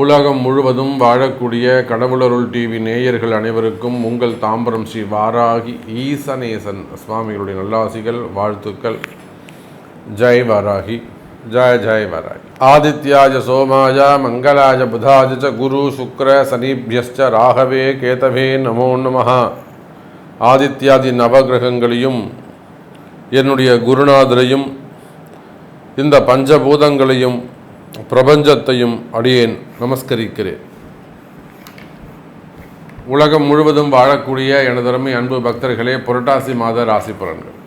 உலகம் முழுவதும் வாழக்கூடிய கடவுளருள் டிவி நேயர்கள் அனைவருக்கும் உங்கள் தாம்பரம் ஸ்ரீ வாராகி ஈசனேசன் சுவாமிகளுடைய நல்லாசிகள் வாழ்த்துக்கள். ஜெய் வாராகி ஜெய ஜெய் வாராகி. ஆதித்யாஜ சோமாய மங்களாஜ புதாஜ ச குரு சுக்ர சனிபியஸ்ச ராகவே கேதவே நமோ நமஹா. ஆதித்யாதி நவகிரகங்களையும் என்னுடைய குருநாதரையும் இந்த பஞ்சபூதங்களையும் பிரபஞ்சத்தையும் அடியேன் நமஸ்கரிக்கிறேன். உலகம் முழுவதும் வாழக்கூடிய எனதருமை அன்பு பக்தர்களே புரட்டாசி மாத ராசி பலன்கள்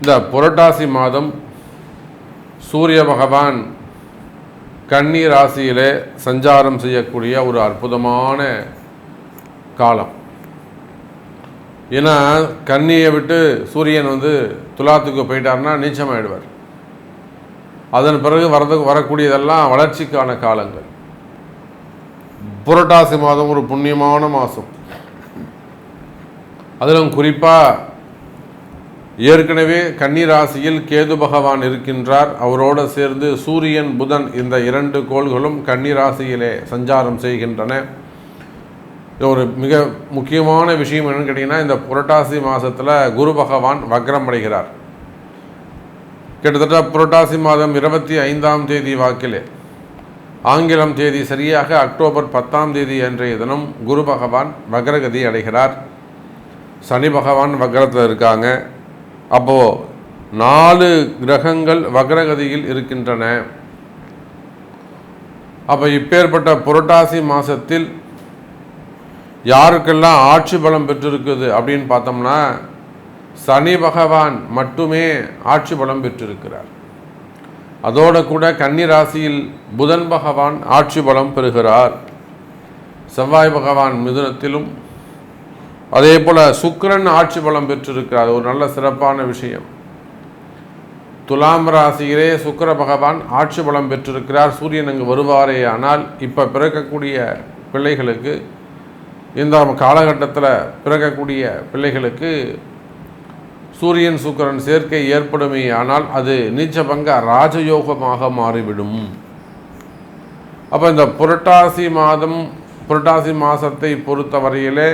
இந்த புரட்டாசி மாதம் சூரிய பகவான் கன்னி ராசியிலே சஞ்சாரம் செய்யக்கூடிய ஒரு அற்புதமான காலம். ஏன்னா கன்னியை விட்டு சூரியன் வந்து துலாத்துக்கு போயிட்டார்னா நீச்சமாயிடுவார். அதன் பிறகு வரது வரக்கூடியதெல்லாம் வளர்ச்சிக்கான காலங்கள். புரட்டாசி மாதம் ஒரு புண்ணியமான மாதம். அதிலும் குறிப்பாக ஏற்கனவே கன்னிராசியில் கேது பகவான் இருக்கின்றார். அவரோடு சேர்ந்து சூரியன் புதன் இந்த இரண்டு கோள்களும் கன்னிராசியிலே சஞ்சாரம் செய்கின்றன. ஒரு மிக முக்கியமான விஷயம் என்னன்னு கேட்டிங்கன்னா இந்த புரட்டாசி மாதத்தில் குரு பகவான் வக்ரம் அடைகிறார். கிட்டத்தட்ட புரட்டாசி மாதம் இருபத்தி ஐந்தாம் தேதி வாக்கிலே ஆங்கிலம் தேதி சரியாக அக்டோபர் பத்தாம் தேதி அன்றைய தினம் குரு பகவான் வக்ரகதி அடைகிறார். சனி பகவான் வக்ரத்தில் இருக்காங்க. அப்போது நாலு கிரகங்கள் வக்ரகதியில் இருக்கின்றன. அப்போ இப்பேற்பட்ட புரட்டாசி மாதத்தில் யாருக்கெல்லாம் ஆட்சி பலம் பெற்றிருக்குது அப்படின்னு பார்த்தோம்னா சனி பகவான் மட்டுமே ஆட்சி பலம் பெற்றிருக்கிறார். அதோடு கூட கன்னி ராசியில் புதன் பகவான் ஆட்சி பலம் பெறுகிறார். செவ்வாய் பகவான் மிதுனத்திலும் அதே போல் சுக்கரன் ஆட்சி பலம் பெற்றிருக்கிறார். ஒரு நல்ல சிறப்பான விஷயம். துலாம் ராசியிலே சுக்கர பகவான் ஆட்சி பலம் பெற்றிருக்கிறார். சூரியன் அங்கு வருவாரே ஆனால் இப்போ பிறக்கக்கூடிய பிள்ளைகளுக்கு இந்த காலகட்டத்தில் பிறக்கக்கூடிய பிள்ளைகளுக்கு சூரியன் சுக்கிரன் சேர்க்கை ஏற்படுமே ஆனால் அது நீச்சபங்க ராஜயோகமாக மாறிவிடும். அப்போ இந்த புரட்டாசி மாதம் புரட்டாசி மாதத்தை பொறுத்தவரையிலே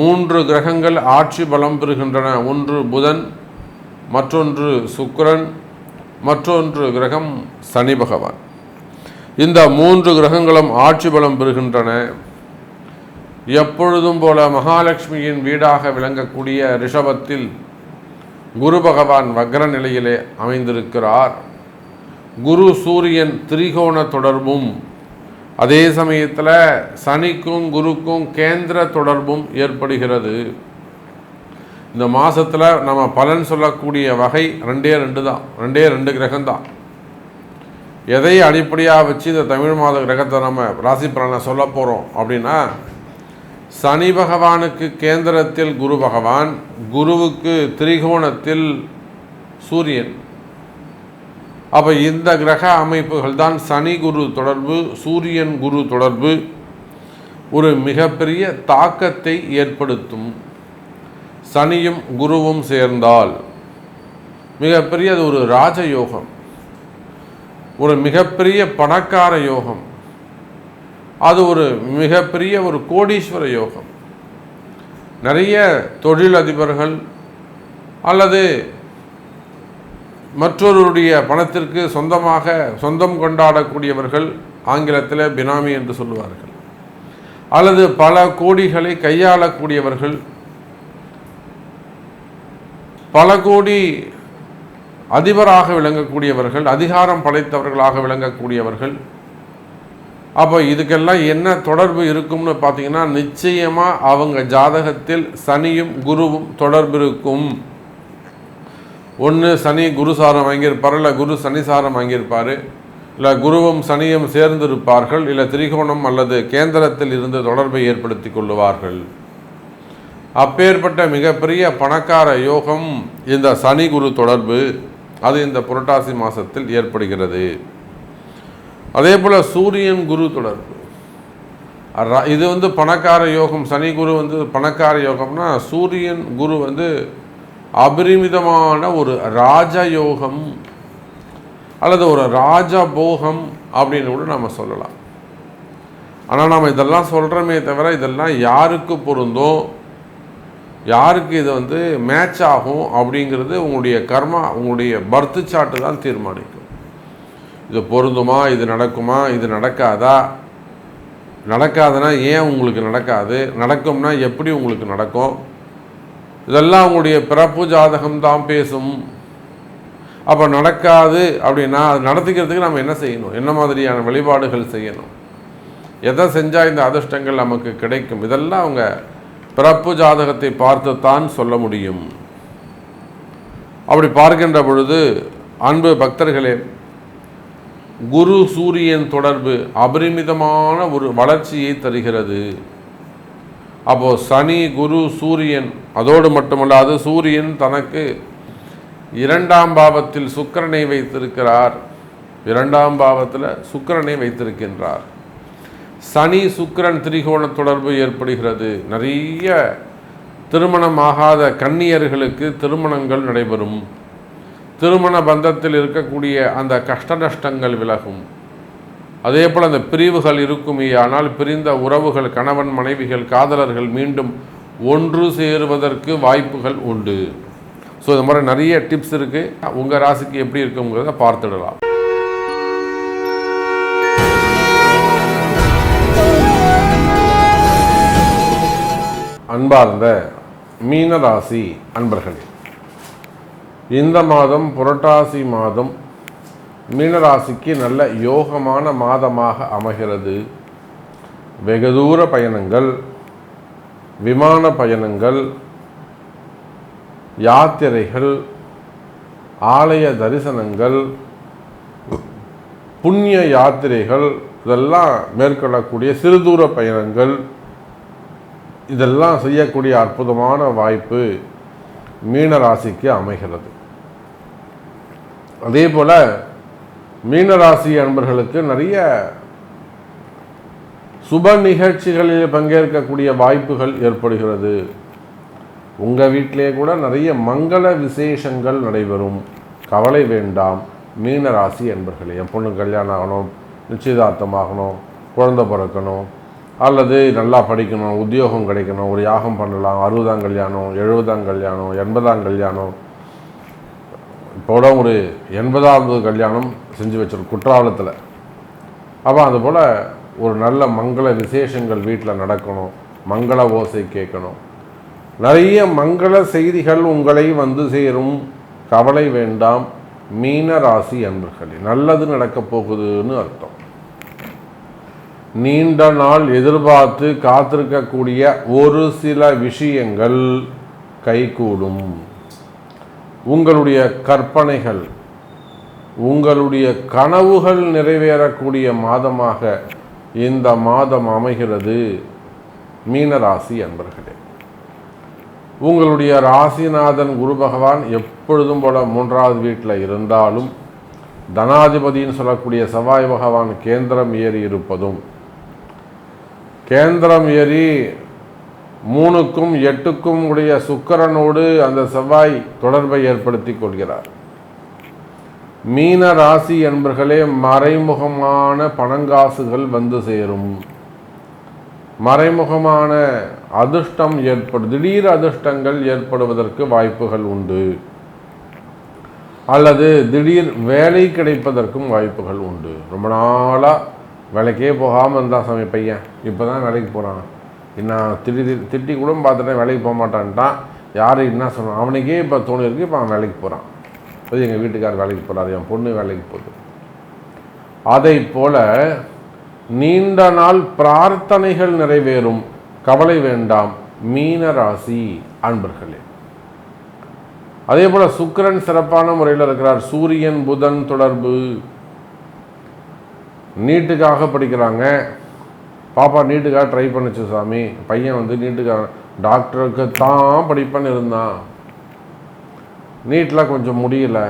மூன்று கிரகங்கள் ஆட்சி பலம் பெறுகின்றன. ஒன்று புதன் மற்றொன்று சுக்கிரன் மற்றொன்று கிரகம் சனி பகவான். இந்த மூன்று கிரகங்களும் ஆட்சி பலம் பெறுகின்றன. எப்பொழுதும் போல மகாலட்சுமியின் வீடாக விளங்கக்கூடிய ரிஷபத்தில் குரு பகவான் வக்ர நிலையிலே அமைந்திருக்கிறார். குரு சூரியன் திரிகோண தொடர்பும் அதே சமயத்தில் சனிக்கும் குருக்கும் கேந்திர தொடர்பும் ஏற்படுகிறது. இந்த மாதத்தில் நம்ம பலன் சொல்லக்கூடிய வகை ரெண்டே ரெண்டு தான் ரெண்டே ரெண்டு கிரகம்தான் எதை அடிப்படையாக வச்சு இந்த தமிழ் மாத கிரகத்தை நம்ம ராசி பலனை சொல்ல போகிறோம் அப்படின்னா சனி பகவானுக்கு கேந்திரத்தில் குரு பகவான் குருவுக்கு திரிகோணத்தில் சூரியன். அப்போ இந்த கிரக அமைப்புகள் தான் சனி குரு தொடர்பு சூரியன் குரு தொடர்பு ஒரு மிகப்பெரிய தாக்கத்தை ஏற்படுத்தும். சனியும் குருவும் சேர்ந்தால் மிகப்பெரிய அது ஒரு ராஜயோகம் ஒரு மிகப்பெரிய பணக்கார யோகம். அது ஒரு மிகப்பெரிய ஒரு கோடீஸ்வர யோகம். நிறைய தொழிலதிபர்கள் அல்லது மற்றொருடைய பணத்திற்கு சொந்தமாக சொந்தம் கொண்டாடக்கூடியவர்கள் ஆங்கிலத்தில் பினாமி என்று சொல்லுவார்கள். அல்லது பல கோடிகளை கையாளக்கூடியவர்கள் பல கோடி அதிபராக விளங்கக்கூடியவர்கள் அதிகாரம் படைத்தவர்களாக விளங்கக்கூடியவர்கள் அப்போ இதுக்கெல்லாம் என்ன தொடர்பு இருக்கும்னு பார்த்தீங்கன்னா நிச்சயமாக அவங்க ஜாதகத்தில் சனியும் குருவும் தொடர்பு இருக்கும். ஒன்று சனி குரு சாரம் வாங்கியிருப்பார் இல்லை குரு சனி சாரம் வாங்கியிருப்பார் இல்லை குருவும் சனியும் சேர்ந்திருப்பார்கள் இல்லை திரிகோணம் அல்லது கேந்திரத்தில் இருந்து தொடர்பை ஏற்படுத்தி கொள்ளுவார்கள். அப்பேற்பட்ட மிகப்பெரிய பணக்கார யோகம் இந்த சனி குரு தொடர்பு. அது இந்த புரட்டாசி மாதத்தில் ஏற்படுகிறது. அதே போல் சூரியன் குரு தொடர்பு. இது வந்து பணக்கார யோகம் சனி குரு வந்து பணக்கார யோகம்னா சூரியன் குரு வந்து அபரிமிதமான ஒரு ராஜயோகம் அல்லது ஒரு ராஜபோகம் அப்படின்னு கூட நம்ம சொல்லலாம். ஆனால் நம்ம இதெல்லாம் சொல்கிறோமே தவிர இதெல்லாம் யாருக்கு பொருந்தும் யாருக்கு இது வந்து மேட்ச் ஆகும் அப்படிங்கிறது உங்களுடைய கர்மா உங்களுடைய பர்த்து சாட்டு தான் தீர்மானிக்கும். இது பொருந்துமா? இது நடக்குமா? இது நடக்காதா? நடக்காதுன்னா ஏன் உங்களுக்கு நடக்காது? நடக்கும்னா எப்படி உங்களுக்கு நடக்கும்? இதெல்லாம் உங்களுடைய பிறப்பு ஜாதகம் தான் பேசும். அப்போ நடக்காது அப்படின்னா அது நடத்திக்கிறதுக்கு நம்ம என்ன செய்யணும்? என்ன மாதிரியான வழிபாடுகள் செய்யணும்? எதை செஞ்சால் இந்த அதிர்ஷ்டங்கள் நமக்கு கிடைக்கும்? இதெல்லாம் அவங்க பிறப்பு ஜாதகத்தை பார்த்து தான் சொல்ல முடியும். அப்படி பார்க்கின்ற பொழுது அன்பு பக்தர்களே குரு சூரியன் தொடர்பு அபரிமிதமான ஒரு வளர்ச்சியை தருகிறது. அப்போ சனி குரு சூரியன் அதோடு மட்டுமல்லாது சூரியன் தனக்கு இரண்டாம் பாவத்தில் சுக்கிரனை வைத்திருக்கிறார். இரண்டாம் பாவத்தில் சுக்கிரனை வைத்திருக்கின்றார். சனி சுக்கிரன் திரிகோண தொடர்பு ஏற்படுகிறது. நிறைய திருமணமாகாத கன்னியர்களுக்கு திருமணங்கள் நடைபெறும். திருமண பந்தத்தில் இருக்கக்கூடிய அந்த கஷ்ட நஷ்டங்கள் விலகும். அதே போல் அந்த பிரிவுகள் இருக்குமே ஆனால் பிரிந்த உறவுகள் கணவன் மனைவிகள் காதலர்கள் மீண்டும் ஒன்று சேருவதற்கு வாய்ப்புகள் உண்டு. ஸோ இந்த மாதிரி நிறைய டிப்ஸ் இருக்குது உங்கள் ராசிக்கு எப்படி இருக்குங்கிறத பார்த்துடலாம். அன்பார்ந்த மீனராசி அன்பர்களே இந்த மாதம் புரட்டாசி மாதம் மீனராசிக்கு நல்ல யோகமான மாதமாக அமைகிறது. வெகு தூர பயணங்கள் விமான பயணங்கள் யாத்திரைகள் ஆலய தரிசனங்கள் புண்ணிய யாத்திரைகள் இதெல்லாம் மேற்கொள்ளக்கூடிய சிறுதூர பயணங்கள் இதெல்லாம் செய்யக்கூடிய அற்புதமான வாய்ப்பு மீனராசிக்கு அமைகிறது. அதே போல் மீனராசி அன்பர்களுக்கு நிறைய சுப நிகழ்ச்சிகளில் பங்கேற்கக்கூடிய வாய்ப்புகள் ஏற்படுகிறது. உங்கள் வீட்டிலே கூட நிறைய மங்கள விசேஷங்கள் நடைபெறும். கவலை வேண்டாம். மீனராசி அன்பர்களே என் பொண்ணு கல்யாணம் ஆகணும் நிச்சயதார்த்தமாகணும் குழந்தை பிறக்கணும் அல்லது நல்லா படிக்கணும் உத்தியோகம் கிடைக்கணும் ஒரு யாகம் பண்ணலாம் அறுபதாம் கல்யாணம் எழுபதாம் கல்யாணம் எண்பதாம் கல்யாணம் கூட ஒரு எண்பதாவது கல்யாணம் செஞ்சு வச்சிருக்கோம் குற்றாலத்தில். அப்போ அதுபோல் ஒரு நல்ல மங்கள விசேஷங்கள் வீட்டில் நடக்கணும். மங்கள ஓசை கேட்கணும். நிறைய மங்கள செய்திகள் உங்களை வந்து சேரும். கவலை வேண்டாம். மீன ராசி அன்பர்களே நல்லது நடக்கப் போகுதுன்னு அர்த்தம். நீண்ட நாள் எதிர்பார்த்து காத்திருக்கக்கூடிய ஒரு சில விஷயங்கள் கைகூடும். உங்களுடைய கற்பனைகள் உங்களுடைய கனவுகள் நிறைவேறக்கூடிய மாதமாக இந்த மாதம் அமைகிறது. மீனராசி அன்பர்களே உங்களுடைய ராசிநாதன் குரு பகவான் எப்பொழுதும் போல மூன்றாவது வீட்டில் இருந்தாலும் தனாதிபதின்னு சொல்லக்கூடிய செவ்வாய் பகவான் கேந்திரம் ஏறி இருப்பதும் கேந்திரம் ஏறி மூணுக்கும் எட்டுக்கும் உடைய சுக்கரனோடு அந்த செவ்வாய் தொடர்பை ஏற்படுத்தி கொள்கிறார். மீன ராசி என்பர்களே மறைமுகமான பணங்காசுகள் வந்து சேரும். மறைமுகமான அதிர்ஷ்டம் ஏற்படும் திடீர் அதிர்ஷ்டங்கள் ஏற்படுவதற்கு வாய்ப்புகள் உண்டு. அல்லது திடீர் வேலை கிடைப்பதற்கும் வாய்ப்புகள் உண்டு. ரொம்ப நாளாக வேலைக்கே போகாமல் இருந்தால் சமைப்பையன் பையன். இப்போ தான் வேலைக்கு போகிறான் நான் திட்டி திட்டி கூட பார்த்துட்டேன் வேலைக்கு போக மாட்டான்ட்டான். யார் என்ன சொன்னான் அவனுக்கே இப்போ தோணிருக்கு இப்போ அவன் வேலைக்கு போகிறான் அது எங்கள் வீட்டுக்கார் வேலைக்கு போகிறார் என் பொண்ணு வேலைக்கு போகுது. அதை போல நீண்ட நாள் பிரார்த்தனைகள் நிறைவேறும். கவலை வேண்டாம் மீன ராசி அன்பர்களே. அதே போல சுக்கிரன் சிறப்பான முறையில் இருக்கிறார். சூரியன் புதன் தொடர்பு. நீட்டுக்காக படிக்கிறாங்க. பாப்பா நீட்டுக்காக ட்ரை பண்ணுச்சு சாமி பையன் வந்து நீட்டுக்காக டாக்டருக்கு தான் படிப்பேன்னு இருந்தான் நீட்டில் கொஞ்சம் முடியல.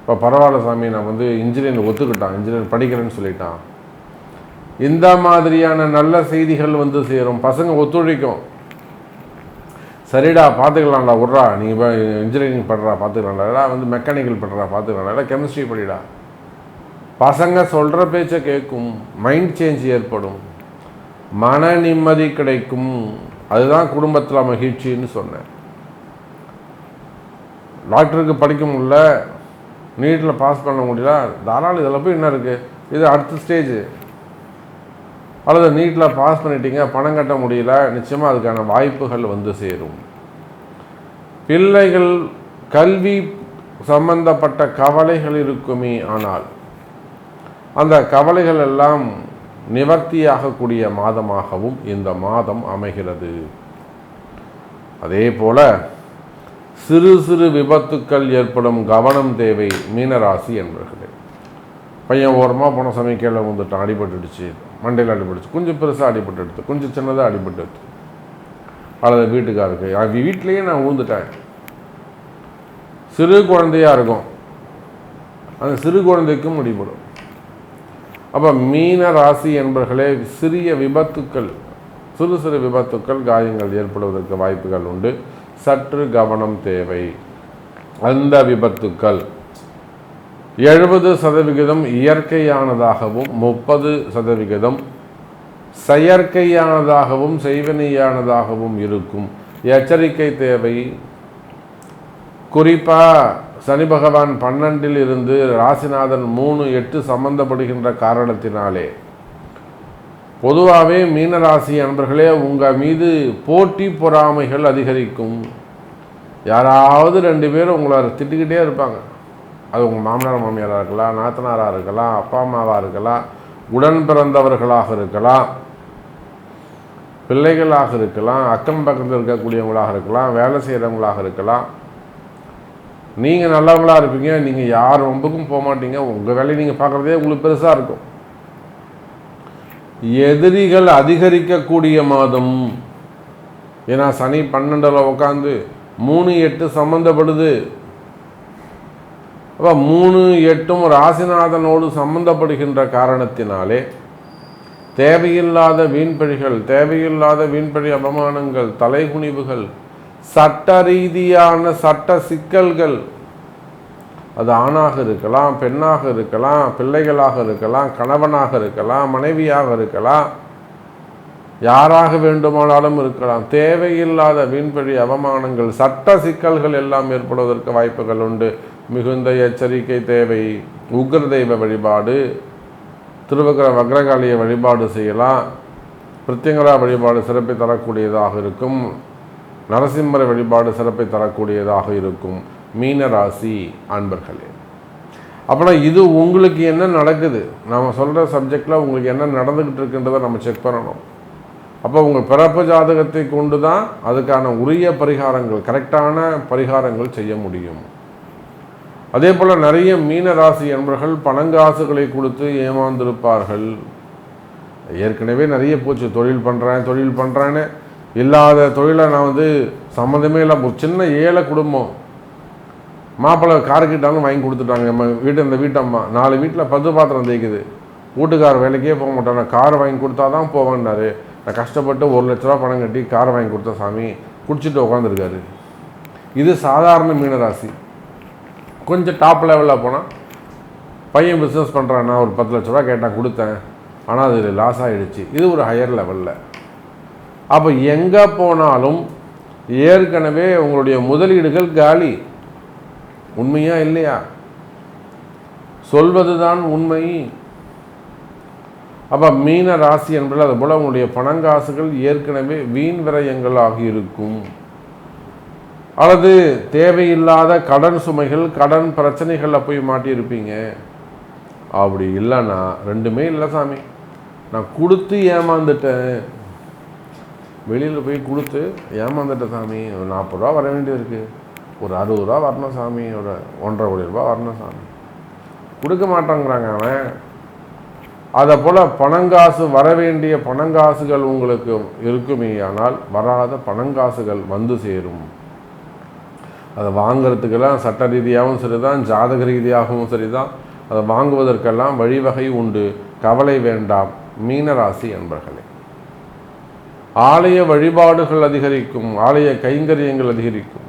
இப்போ பரவாயில்ல சாமி நான் வந்து இன்ஜினியர் ஒத்துக்கிட்டான். இன்ஜினியர் படிக்கிறேன்னு சொல்லிட்டான். இந்த மாதிரியான நல்ல செய்திகள் வந்து சேரும். பசங்க ஒத்துழைக்கும். சரிடா பார்த்துக்கலாம்டா விட்றா. நீ இப்போ இன்ஜினியரிங் பண்ணுறா பார்த்துக்கலாம்டா வந்து மெக்கானிக்கல் பண்ணுறா பார்த்துக்கலாம்டா கெமிஸ்ட்ரி படிடா. பசங்க சொல்கிற பேச்சை கேட்கும். மைண்ட் சேஞ்ச் ஏற்படும். மன நிம்மதி கிடைக்கும். அதுதான் குடும்பத்தில் மகிழ்ச்சின்னு சொன்னேன். டாக்டருக்கு படிக்க முடியல. நீட்டில் பாஸ் பண்ண முடியல. தாராளம் இதில் போய் என்ன இருக்குது இது அடுத்த ஸ்டேஜ் அல்லது நீட்டில் பாஸ் பண்ணிட்டீங்க பணம் கட்ட முடியல. நிச்சயமாக அதுக்கான வாய்ப்புகள் வந்து சேரும். பிள்ளைகள் கல்வி சம்பந்தப்பட்ட கவலைகள் இருக்குமே ஆனால் அந்த கவலைகள் எல்லாம் நிவர்த்தியாகக்கூடிய மாதமாகவும் இந்த மாதம் அமைகிறது. அதே போல சிறு சிறு விபத்துக்கள் ஏற்படும் கவனம் தேவை மீனராசி என்பர்களே. பையன் ஓரமாக போன சமயம் கீழே வந்துட்டான் அடிபட்டுடுச்சு. மண்டையில் அடிபட்டுச்சு கொஞ்சம் பெருசாக அடிபட்டுடுது கொஞ்சம் சின்னதாக அடிபட்டுடுது அல்லது வீட்டுக்காருக்கு அவ வீட்லேயே நான் ஊந்துட்டேன். சிறு குழந்தையாக இருக்கும். அந்த சிறு குழந்தைக்கும் அடிபடும் அப்போ மீன ராசி என்பர்களே சிறிய விபத்துக்கள் சிறு சிறு விபத்துக்கள் காயங்கள் ஏற்படுவதற்கு வாய்ப்புகள் உண்டு. சற்று கவனம் தேவை. அந்த விபத்துக்கள் எழுபது சதவிகிதம் இயற்கையானதாகவும் முப்பது சதவிகிதம் செயற்கையானதாகவும் செய்வினையானதாகவும் இருக்கும். எச்சரிக்கை தேவை. குறிப்பாக சனி பகவான் பன்னெண்டில் இருந்து ராசிநாதன் மூணு எட்டு சம்பந்தப்படுகின்ற காரணத்தினாலே. பொதுவாகவே மீனராசி அன்பர்களே உங்கள் மீது போட்டி பொறாமைகள் அதிகரிக்கும். யாராவது ரெண்டு பேரும் உங்களை திட்டிக்கிட்டே இருப்பாங்க. அது உங்கள் மாமனார் மாமியாராக இருக்கலாம் நாத்தனாராக இருக்கலாம் அப்பா அம்மாவாக இருக்கலாம் உடன் பிறந்தவர்களாக இருக்கலாம் பிள்ளைகளாக இருக்கலாம் அக்கம் பக்கத்தில் இருக்கக்கூடியவங்களாக இருக்கலாம் வேலை செய்கிறவங்களாக இருக்கலாம். நீங்கள் நல்லவங்களா இருப்பீங்க நீங்கள் யார் ரொம்பக்கும் போக மாட்டீங்க உங்கள் வேலையை நீங்கள் பார்க்குறதே உங்களுக்கு பெருசாக இருக்கும். எதிரிகள் அதிகரிக்கக்கூடிய மாதம். ஏன்னா சனி பன்னெண்டில் உட்காந்து மூணு எட்டு சம்மந்தப்படுது அப்போ மூணு எட்டும் ராசிநாதனோடு சம்பந்தப்படுகின்ற காரணத்தினாலே தேவையில்லாத வீண்பழிகள் தேவையில்லாத வீண்பழி அவமானங்கள் தலைகுனிவுகள் சட்ட ரீதியான சட்ட சிக்கல்கள். அது ஆணாக இருக்கலாம் பெண்ணாக இருக்கலாம் பிள்ளைகளாக இருக்கலாம் கணவனாக இருக்கலாம் மனைவியாக இருக்கலாம் யாராக வேண்டுமானாலும் இருக்கலாம். தேவையில்லாத வீண்பழி அவமானங்கள் சட்ட சிக்கல்கள் எல்லாம் ஏற்படுவதற்கு வாய்ப்புகள் உண்டு. மிகுந்த எச்சரிக்கை தேவை. உக்ர தெய்வ வழிபாடு திருவக்கர வக்ரகாளிய வழிபாடு செய்யலாம். பிரத்யங்கரா வழிபாடு சிறப்பை தரக்கூடியதாக இருக்கும். நரசிம்மர வழிபாடு சிறப்பை தரக்கூடியதாக இருக்கும் மீனராசி அன்பர்களே. அப்படின்னா இது உங்களுக்கு என்ன நடக்குது? நாம் சொல்கிற சப்ஜெக்டில் உங்களுக்கு என்ன நடந்துக்கிட்டு இருக்குன்றதை நம்ம செக் பண்ணணும். அப்போ உங்கள் பிறப்பு ஜாதகத்தை கொண்டு தான் அதுக்கான உரிய பரிகாரங்கள் கரெக்டான பரிகாரங்கள் செய்ய முடியும். அதே போல் நிறைய மீன ராசி என்பர்கள் பணங்காசுகளை கொடுத்து ஏமாந்திருப்பார்கள். ஏற்கனவே நிறைய போச்சு தொழில் பண்ணுறேன் தொழில் பண்ணுறேன்னு இல்லாத தொழிலை நான் வந்து சம்மந்தமே இல்லாமல் ஒரு சின்ன ஏழை குடும்பம். மாப்பிள்ளை கார் கிட்டாலும் வாங்கி கொடுத்துட்டாங்க. நம்ம வீட்டு இந்த வீட்டம்மா நாலு வீட்டில் பத்து பாத்திரம் தேய்க்குது. வீட்டுக்கார வேலைக்கே போக மாட்டாங்க நான் கார் வாங்கி கொடுத்தா தான் போவேன்னாரு. நான் கஷ்டப்பட்டு ஒரு லட்ச ரூபா பணம் கட்டி கார் வாங்கி கொடுத்த சாமி குடிச்சிட்டு உட்காந்துருக்காரு இது சாதாரண மீனராசி. கொஞ்சம் டாப் லெவலில் போனால் பையன் பிஸ்னஸ் பண்ணுறான்னா ஒரு பத்து லட்ச ரூபா கேட்டான் கொடுத்தேன். ஆனால் அது லாஸ் ஆகிடுச்சு இது ஒரு ஹையர் லெவலில் அப்போ எங்கே போனாலும் ஏற்கனவே உங்களுடைய முதலீடுகள் காலி. உண்மையா இல்லையா? சொல்வதுதான் உண்மை. அப்போ மீன ராசி என்பது அது போல் உங்களுடைய பணங்காசுகள் ஏற்கனவே வீண் விரயங்கள் ஆகியிருக்கும் அல்லது தேவையில்லாத கடன் சுமைகள் கடன் பிரச்சனைகளில் போய் மாட்டியிருப்பீங்க. அப்படி இல்லைன்னா ரெண்டுமே இல்லை சாமி. நான் கொடுத்து ஏமாந்துட்டேன். வெளியில் போய் கொடுத்து ஏமாந்துட்ட சாமி ஒரு நாற்பது ரூபா வர வேண்டியது இருக்குது ஒரு அறுபது ரூபா வரணும் சாமி ஒரு ஒன்றரை கோடி ரூபா வரணும் சாமி. கொடுக்க மாட்டேங்கிறாங்க அவன். அதை போல் பணங்காசு வர வேண்டிய பணங்காசுகள் உங்களுக்கு இருக்குமே ஆனால் வராத பணங்காசுகள் வந்து சேரும். அதை வாங்கிறதுக்கெல்லாம் சட்ட ரீதியாகவும் சரி தான் ஜாதக ரீதியாகவும் சரி தான் அதை வாங்குவதற்கெல்லாம் வழிவகை உண்டு. கவலை வேண்டாம். மீனராசி என்பர்களே ஆலய வழிபாடுகள் அதிகரிக்கும் ஆலய கைங்கரியங்கள் அதிகரிக்கும்.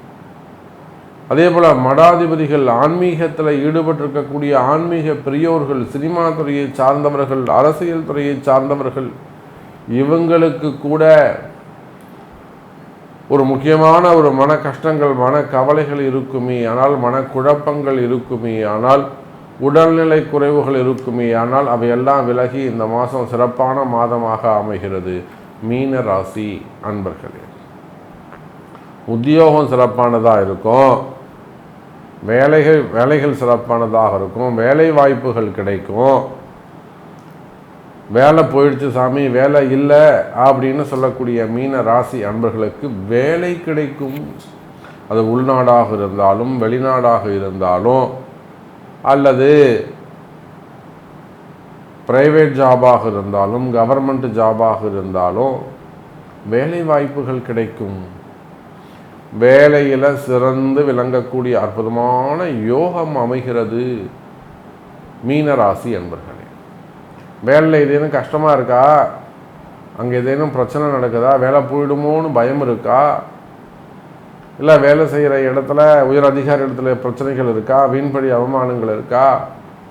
அதே போல் மடாதிபதிகள் ஆன்மீகத்தில் ஈடுபட்டிருக்கக்கூடிய ஆன்மீக பெரியோர்கள் சினிமா துறையை சார்ந்தவர்கள் அரசியல் துறையை சார்ந்தவர்கள் இவங்களுக்கு கூட ஒரு முக்கியமான ஒரு மன கஷ்டங்கள் மன கவலைகள் இருக்குமே. ஆனால் மனக்குழப்பங்கள் இருக்குமே. ஆனால் உடல்நிலை குறைவுகள் இருக்குமே. ஆனால் அவையெல்லாம் விலகி இந்த மாதம் சிறப்பான மாதமாக அமைகிறது. மீன ராசி அன்பர்களே உத்தியோகம் சிறப்பானதாக இருக்கும் வேலைகள் வேலைகள் சிறப்பானதாக இருக்கும் வேலை வாய்ப்புகள் கிடைக்கும் வேலை போயிடுச்சு சாமி வேலை இல்லை அப்படின்னு சொல்லக்கூடிய மீன ராசி அன்பர்களுக்கு வேலை கிடைக்கும். அது உள்நாடாக இருந்தாலும் வெளிநாடாக இருந்தாலும் அல்லது பிரைவேட் ஜாபாக இருந்தாலும் கவர்மெண்ட் ஜாபாக இருந்தாலும் வேலை வாய்ப்புகள் கிடைக்கும். வேலையில் சிறந்து விளங்கக்கூடிய அற்புதமான யோகம் அமைகிறது மீனராசி என்பர்களே. வேலையில் ஏதேனும் கஷ்டமாக இருக்கா? அங்கே ஏதேனும் பிரச்சனை நடக்குதா? வேலை போயிடுமோன்னு பயம் இருக்கா? இல்லை வேலை செய்கிற இடத்துல உயர் அதிகாரி இடத்துல பிரச்சனைகள் இருக்கா? வீண்படி அவமானங்கள் இருக்கா?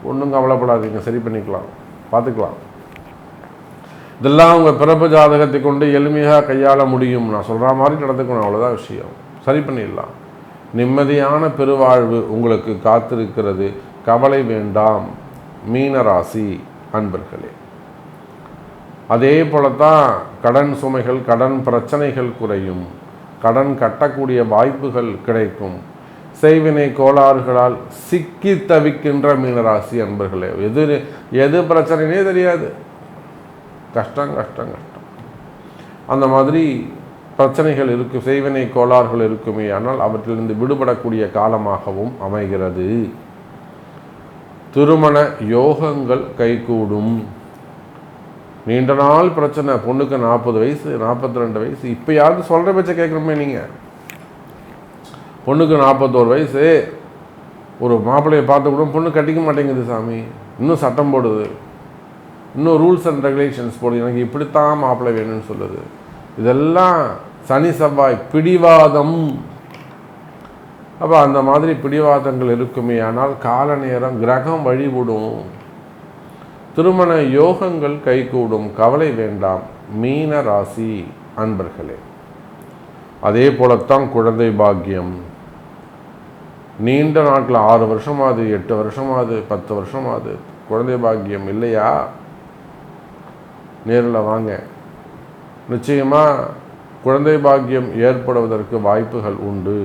ஒன்றும் கவலைப்படாதீங்க சரி பண்ணிக்கலாம். பார்த்துக்கலாம். இதெல்லாம் உங்கள் பிறப்பு ஜாதகத்தை கொண்டு எளிமையாக கையாள முடியும். நான் சொல்கிற மாதிரி நடந்துக்கணும் அவ்வளோதான் விஷயம். சரி பண்ணிடலாம். நிம்மதியான பெருவாழ்வு உங்களுக்கு காத்திருக்கிறது. கவலை வேண்டாம். மீனராசி அன்பர்களே. அதே போலத்தான் கடன் சுமைகள் கடன் பிரச்சனைகள் குறையும். கடன் கட்டக்கூடிய வாய்ப்புகள் கிடைக்கும். செய்வினை கோளாறுகளால் சிக்கி தவிக்கின்ற மீனராசி அன்பர்களே எது எது பிரச்சனைனே தெரியாது. கஷ்டம் கஷ்டம் கஷ்டம். அந்த மாதிரி பிரச்சனைகள் இருக்கும் செய்வினை கோளாறுகள் இருக்குமே ஆனால் அவற்றிலிருந்து விடுபடக்கூடிய காலமாகவும் அமைகிறது. திருமண யோகங்கள் கைகூடும். நீண்ட நாள் பிரச்சனை பொண்ணுக்கு நாற்பது வயசு நாற்பத்தி ரெண்டு வயசு இப்போ யாருக்கு சொல்கிற பேச்சை கேட்குறோமே நீங்கள் பொண்ணுக்கு நாற்பத்தோரு வயசு. ஒரு மாப்பிள்ளையை பார்த்து கூட பொண்ணு கட்டிக்க மாட்டேங்குது சாமி. இன்னும் சட்டம் போடுது. இன்னும் ரூல்ஸ் அண்ட் ரெகுலேஷன்ஸ் போடுது எனக்கு இப்படித்தான் மாப்பிள்ளை வேணும்னு சொல்லுது. இதெல்லாம் சனி செவ்வாய் பிடிவாதம். அப்போ அந்த மாதிரி பிடிவாதங்கள் இருக்குமே. ஆனால் கால நேரம் கிரகம் வழிவிடும் திருமண யோகங்கள் கைகூடும். கவலை வேண்டாம். மீன ராசி அன்பர்களே. அதே போலத்தான் குழந்தை பாக்கியம். நீண்ட நாட்டில் ஆறு வருஷமாவது எட்டு வருஷமாவது பத்து வருஷமாவது குழந்தை பாக்கியம் இல்லையா? நேரில் வாங்க. நிச்சயமாக குழந்தை பாக்கியம் ஏற்படுவதற்கு வாய்ப்புகள் உண்டு.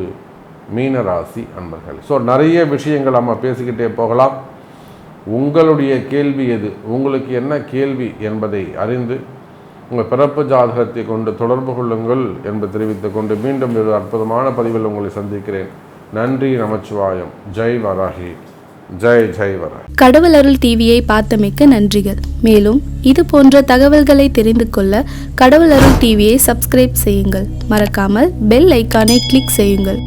மீனராசி அன்பர்கள். ஸோ நிறைய விஷயங்கள் நம்ம பேசிக்கிட்டே போகலாம். உங்களுடைய கேள்வி எது? உங்களுக்கு என்ன கேள்வி என்பதை அறிந்து உங்கள் பிறப்பு ஜாதகத்தை கொண்டு தொடர்பு கொள்ளுங்கள் என்று தெரிவித்துக் கொண்டு மீண்டும் ஒரு அற்புதமான பதிவில் உங்களை சந்திக்கிறேன். நன்றி நமச்சிவாயம். ஜெய் வராகி. ஜெய் ஜெய் வராகி. கடவுள் அருள் டிவியை பார்த்தமைக்க நன்றிகள். மேலும் இது போன்ற தகவல்களை தெரிந்து கொள்ள கடவுள் அருள் டிவியை சப்ஸ்கிரைப் செய்யுங்கள். மறக்காமல் பெல் ஐக்கானை கிளிக் செய்யுங்கள்.